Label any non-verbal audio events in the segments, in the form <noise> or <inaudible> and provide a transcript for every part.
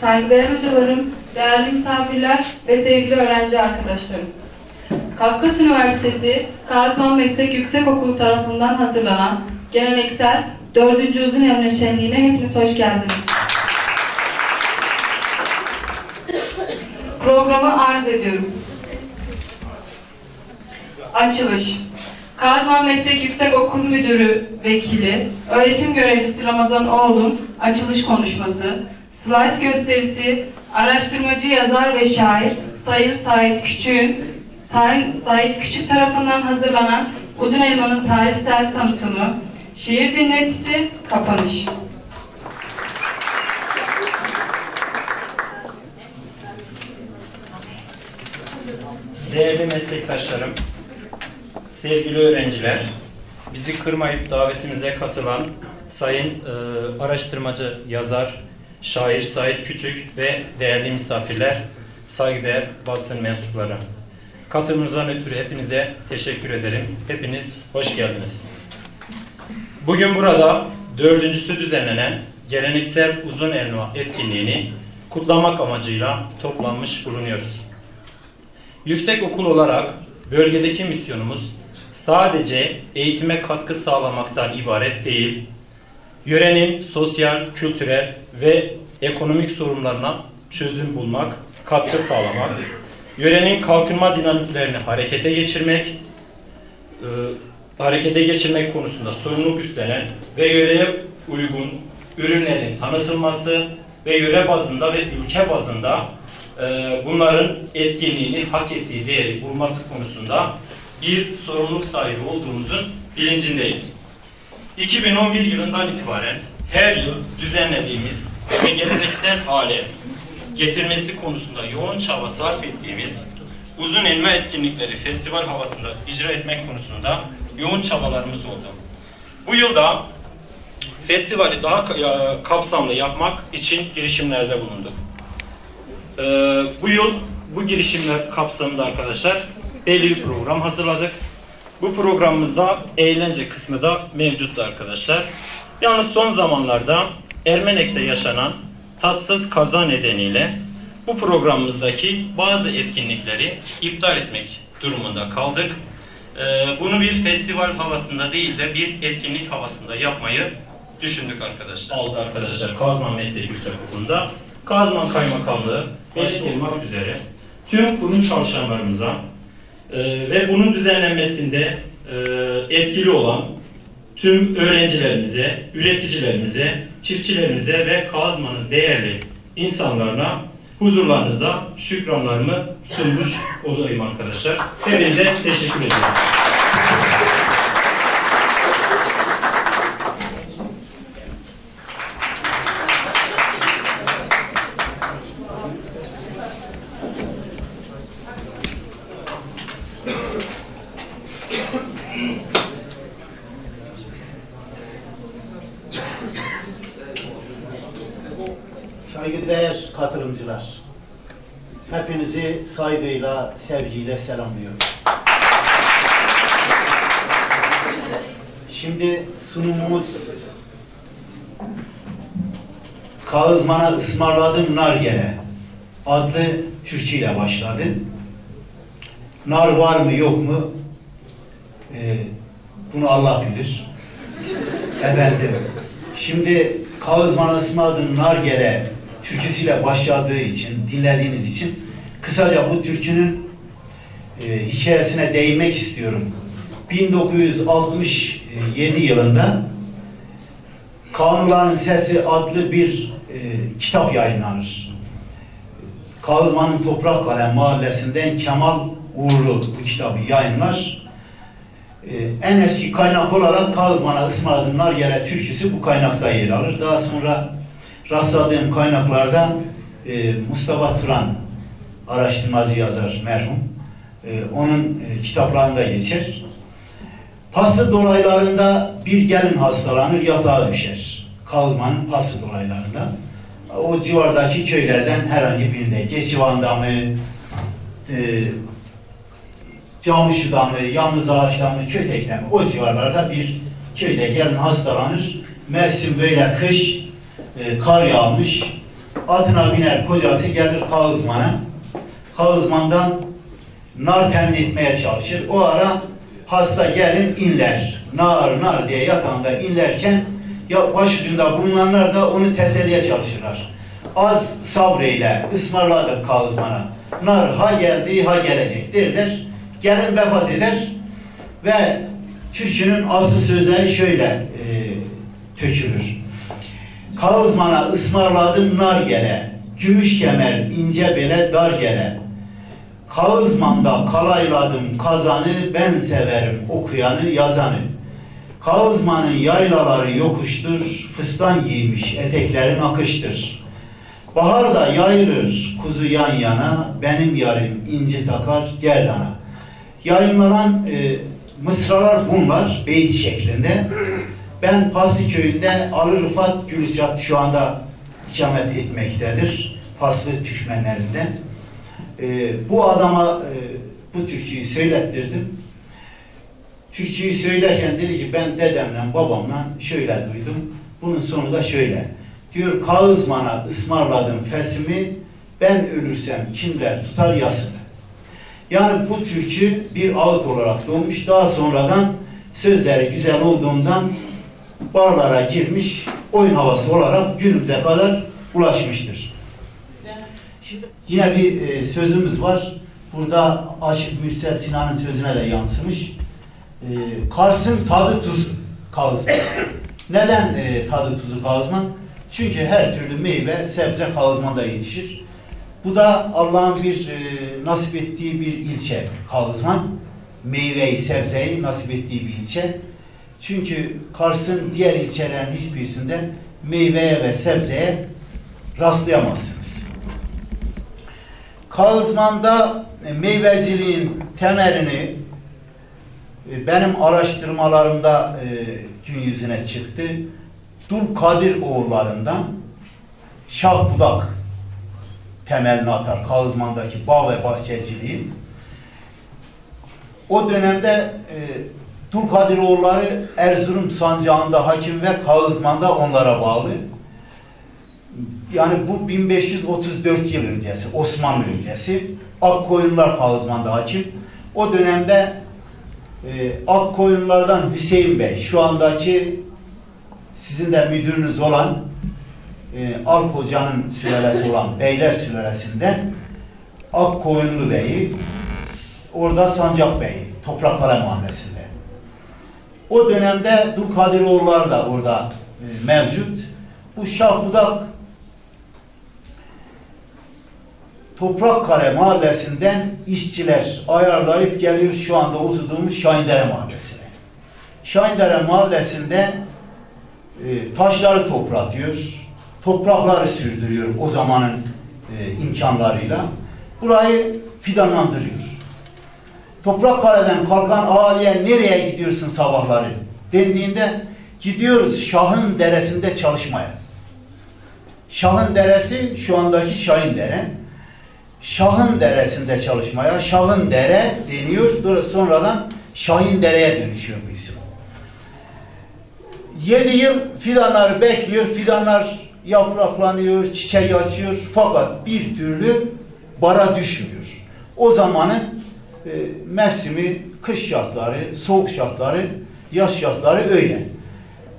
Saygıdeğer hocalarım, değerli misafirler ve sevgili öğrenci arkadaşlarım. Kafkas Üniversitesi Kazman Meslek Yüksekokulu tarafından hazırlanan geleneksel 4. Uzun Emre Şenliği'ne hepiniz hoş geldiniz. Programı arz ediyorum. Açılış. Kazman Meslek Yüksekokul Müdürü Vekili, öğretim görevlisi Ramazan Oğlum açılış konuşması, slayt gösterisi, araştırmacı yazar ve şair Sayın Sait Küçük'ün Sayın Sait Küçük tarafından hazırlanan Uzun Elma'nın tarihsel tanıtımı, şiir dinletisi, kapanış. Değerli meslektaşlarım, sevgili öğrenciler, bizi kırmayıp davetimize katılan sayın e, araştırmacı, yazar, şair Sait Küçük ve değerli misafirler, saygıdeğer basın mensupları. Katılımınızdan ötürü hepinize teşekkür ederim. Hepiniz hoş geldiniz. Bugün burada dördüncüsü düzenlenen geleneksel uzun elma etkinliğini kutlamak amacıyla toplanmış bulunuyoruz. Yüksek okul olarak bölgedeki misyonumuz sadece eğitime katkı sağlamaktan ibaret değil, yörenin sosyal, kültürel ve ekonomik sorunlarına çözüm bulmak, katkı sağlamak, yörenin kalkınma dinamiklerini harekete geçirmek, e, harekete geçirmek konusunda sorumluluk üstlenen ve yöreye uygun ürünlerin tanıtılması ve yöre bazında ve ülke bazında e, bunların etkinliğini hak ettiği değeri bulması konusunda bir sorumluluk sahibi olduğumuzun bilincindeyiz. 2011 yılından itibaren her yıl düzenlediğimiz ve geleneksel hale getirmesi konusunda yoğun çaba sarf ettiğimiz uzun elma etkinlikleri festival havasında icra etmek konusunda yoğun çabalarımız oldu. Bu yılda festivali daha ka- kapsamlı yapmak için girişimlerde bulunduk. Ee, bu yıl bu girişimler kapsamında arkadaşlar belli bir program hazırladık. Bu programımızda eğlence kısmı da mevcuttu arkadaşlar. Yalnız son zamanlarda Ermenek'te yaşanan tatsız kaza nedeniyle bu programımızdaki bazı etkinlikleri iptal etmek durumunda kaldık. Ee, bunu bir festival havasında değil de bir etkinlik havasında yapmayı düşündük arkadaşlar. Aldı arkadaşlar Kazman Mesleği Yüksekokulu'nda. Kazman Kaymakamlığı başta olmak üzere tüm kurum çalışanlarımıza e, ve bunun düzenlenmesinde e, etkili olan tüm öğrencilerimize, üreticilerimize, çiftçilerimize ve Kazman'ın değerli insanlarına huzurlarınızda şükranlarımı sunmuş olayım arkadaşlar. Hepinize teşekkür ediyorum. Saygıyla, sevgiyle selamlıyorum. Şimdi sunumumuz Kağızman'a ısmarladım nar gene adlı türküyle başladı. Nar var mı yok mu? Ee, bunu Allah bilir. Efendim, şimdi Kağızman Ismadın Nargele türküsüyle başladığı için, dinlediğiniz için kısaca bu türkünün e, hikayesine değinmek istiyorum. 1967 yılında Kanuların Sesi adlı bir e, kitap yayınlanır. Kağızman'ın Toprak Kalem mahallesinden Kemal Uğurlu bu kitabı yayınlar. Ee, en eski kaynak olarak Kazman'a ısmarladımlar yere türküsü bu kaynakta yer alır. Daha sonra rastladığım kaynaklarda e, Mustafa Turan araştırmacı yazar merhum. E, onun e, kitaplarında geçer. Pası dolaylarında bir gelin hastalanır, yatağa düşer. Kazmanın pası dolaylarında. O civardaki köylerden herhangi birinde, Geçivan'da mı, e, Camışı'da mı, Yalnız Ağaç'ta mı, Kötek'te mi, o civarlarda bir köyde gelin hastalanır. Mevsim böyle kış, e, kar yağmış. Atına biner, kocası gelir Kağızman'a. Kağızman'dan nar temin etmeye çalışır. O ara hasta gelin inler. Nar nar diye yatağında inlerken ya başucunda bulunanlar da onu teselliye çalışırlar. Az sabreyle ısmarladık Kağızman'a. Nar ha geldi ha gelecek derler. Gelin vefat eder ve türkünün asıl sözleri şöyle e, tökülür. Kağızmana ısmarladım nar gele, gümüş kemer ince bele dar gele. Kağızmanda kalayladım kazanı, ben severim okuyanı yazanı. Kağızmanın yaylaları yokuştur, fıstan giymiş eteklerin akıştır. Baharda yayılır kuzu yan yana, benim yarım inci takar gerdana. Yayınlanan e, mısralar bunlar, beyit şeklinde. Ben Paslı köyünde Ali Rıfat Gülüzcat şu anda ikamet etmektedir. Paslı Türkmenlerinden. Ee, bu adama e, bu türküyü söylettirdim. Türküyü söylerken dedi ki ben dedemle babamla şöyle duydum. Bunun sonu da şöyle. Diyor Kağızman'a ısmarladım fesimi ben ölürsem kimler tutar yasını. Yani bu türkü bir ağıt olarak doğmuş. Daha sonradan sözleri güzel olduğundan barlara girmiş, oyun havası olarak günümüze kadar ulaşmıştır. Yine bir e, sözümüz var. Burada Aşık Mürsel Sinan'ın sözüne de yansımış. E, Kars'ın tadı tuzu Kağızman. <coughs> Neden e, tadı tuzu Kağızman? Çünkü her türlü meyve, sebze Kağızman'da yetişir. Bu da Allah'ın bir e, nasip ettiği bir ilçe Kağızman. Meyveyi, sebzeyi nasip ettiği bir ilçe. Çünkü Kars'ın diğer ilçelerin hiçbirisinde meyveye ve sebzeye rastlayamazsınız. Kağızman'da e, meyveciliğin temelini e, benim araştırmalarımda e, gün yüzüne çıktı. Dulkadir oğullarından Şah Budak temelini atar Kağızman'daki bağ ve bahçeciliğin. O dönemde e, Dulkadiroğulları Erzurum sancağında hakim ve Kağızman'da onlara bağlı. Yani bu 1534 yıl öncesi, Osmanlı öncesi. Akkoyunlar Kağızman'da hakim. O dönemde e, Akkoyunlardan Hüseyin Bey, şu andaki sizin de müdürünüz olan e, Alp Hoca'nın sülalesi olan Beyler sülalesinden Akkoyunlu Bey'i orada Sancak Bey'i Toprakkale Mahallesi'nde. O dönemde Dulkadiroğulları da orada e, mevcut. Bu Şahbudak Toprakkale Mahallesi'nden işçiler ayarlayıp geliyor şu anda oturduğumuz Şahindere Mahallesi'ne. Şahindere Mahallesi'nde e, taşları topratıyor, toprakları sürdürüyor o zamanın e, imkanlarıyla. Burayı fidanlandırıyor. Toprakkale'den kalkan ahaliye nereye gidiyorsun sabahları dendiğinde gidiyoruz Şah'ın deresinde çalışmaya. Şah'ın deresi şu andaki Şahin Dere. Şah'ın deresinde çalışmaya, Şah'ın dere deniyor. Sonradan Şahin Dere'ye dönüşüyor bu isim. 7 yıl fidanları bekliyor. Fidanlar yapraklanıyor, çiçeği açıyor. Fakat bir türlü bara düşmüyor. O zamanın e, mevsimi, kış şartları, soğuk şartları, yaz şartları öyle.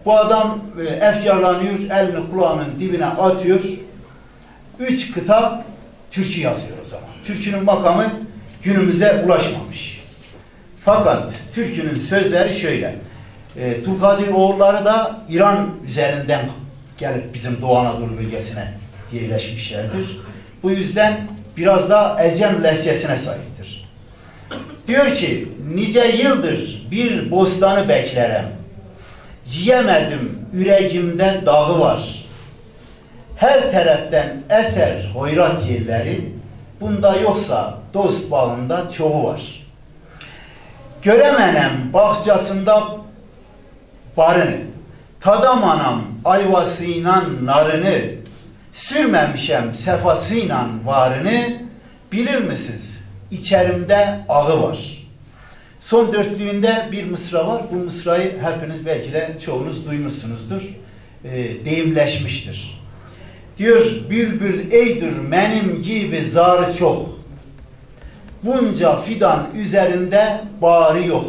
Bu adam e, efkarlanıyor, elini kulağının dibine atıyor. Üç kitap türkü yazıyor o zaman. Türkünün makamı günümüze ulaşmamış. Fakat türkünün sözleri şöyle. E, Tulkadir oğulları da İran üzerinden gelip bizim Doğu Anadolu bölgesine yerleşmişlerdir. Bu yüzden biraz da Ecem lehçesine sahiptir. Diyor ki, nice yıldır bir bostanı beklerim. Yiyemedim, yüreğimde dağı var. Her taraftan eser hoyrat yerleri, bunda yoksa dost bağında çoğu var. Göremenem bahçesinde barını, tadamanam ayvasıyla narını, sürmemişem sefasıyla varını, bilir misiniz? İçerimde ağı var. Son dörtlüğünde bir mısra var. Bu mısrayı hepiniz belki de çoğunuz duymuşsunuzdur. Ee, deyimleşmiştir. Diyor, bülbül eydir benim gibi zarı çok. Bunca fidan üzerinde bağrı yok.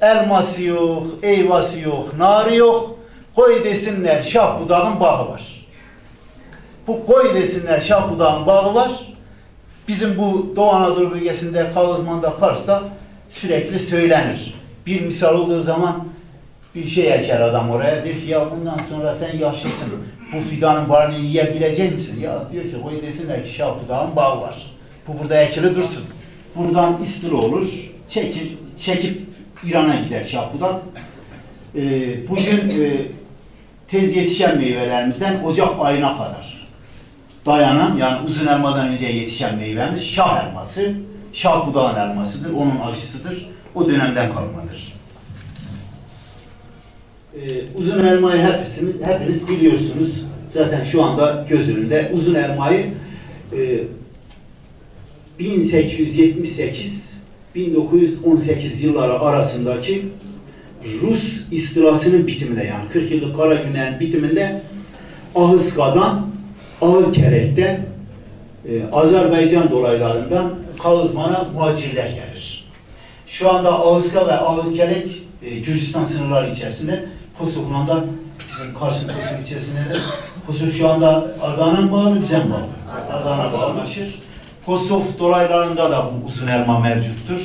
Elması yok, eyvası yok, narı yok. Koy desinler şah budağın bağı var. Bu koy desinler şah budağın bağı var. Bizim bu Doğu Anadolu bölgesinde, Kağızman'da, Kars'ta sürekli söylenir. Bir misal olduğu zaman bir şey eker adam oraya. Diyor ki ya bundan sonra sen yaşlısın. Bu fidanın barını yiyebilecek misin? Ya diyor ki koy desinler ki şah budağın bağı var. Bu burada ekili dursun. Buradan istila olur. Çekir, çekip İran'a gider şah budak. Ee, bugün e, tez yetişen meyvelerimizden Ocak ayına kadar dayanan yani uzun elmadan önce yetişen meyvemiz şah elması. Şah budağın elmasıdır. Onun aşısıdır. O dönemden kalmadır. Ee, uzun elmayı hepsiniz, hepiniz biliyorsunuz. Zaten şu anda göz önünde. Uzun elmayı e, 1878-1918 yılları arasındaki Rus istilasının bitiminde yani 40 yıllık kara günlerin bitiminde Ahıska'dan Ağırkerek'te e, Azerbaycan dolaylarından Kağızman'a muhacirler gelir. Şu anda Ağızka ve Ağızkerek e, Gürcistan sınırları içerisinde Kosov'la bizim karşı Kosov içerisinde de Kosov şu anda Ardahan'a bağlı bize bağlı? Ardahan'a bağlılaşır. Kosov dolaylarında da bu uzun elma mevcuttur.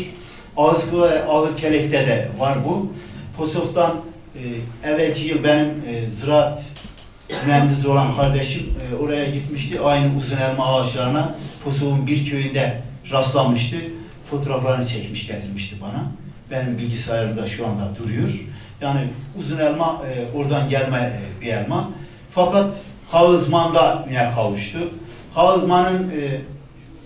Ağızkı ve Ağırkelek'te de var bu. Kosov'dan e, evvelki yıl benim e, ziraat mühendisi olan kardeşim e, oraya gitmişti. Aynı uzun elma ağaçlarına Kosov'un bir köyünde rastlanmıştı. Fotoğraflarını çekmiş getirmişti bana. Benim bilgisayarımda şu anda duruyor. Yani uzun elma e, oradan gelme e, bir elma. Fakat Kağızman'da ne kavuştu? Kağızman'ın e,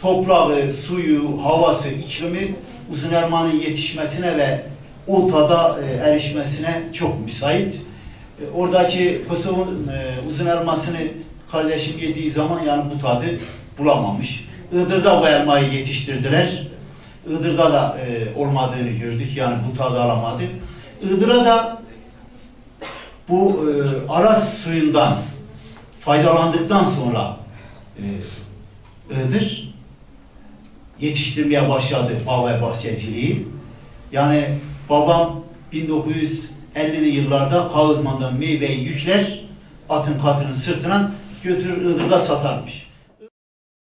toprağı, suyu, havası, iklimi uzun elmanın yetişmesine ve o tada e, erişmesine çok müsait. E, oradaki Kosov'un e, uzun elmasını kardeşim yediği zaman yani bu tadı bulamamış. Iğdır'da bu elmayı yetiştirdiler. Iğdır'da da e, olmadığını gördük yani bu tadı alamadı. Iğdır'a da bu e, Aras suyundan faydalandıktan sonra e, Iğdır yetiştirmeye başladı bağ bahçeciliği. Yani babam 1950'li yıllarda Kağızman'dan meyveyi yükler, atın katının sırtına götürür Iğdır'da satarmış.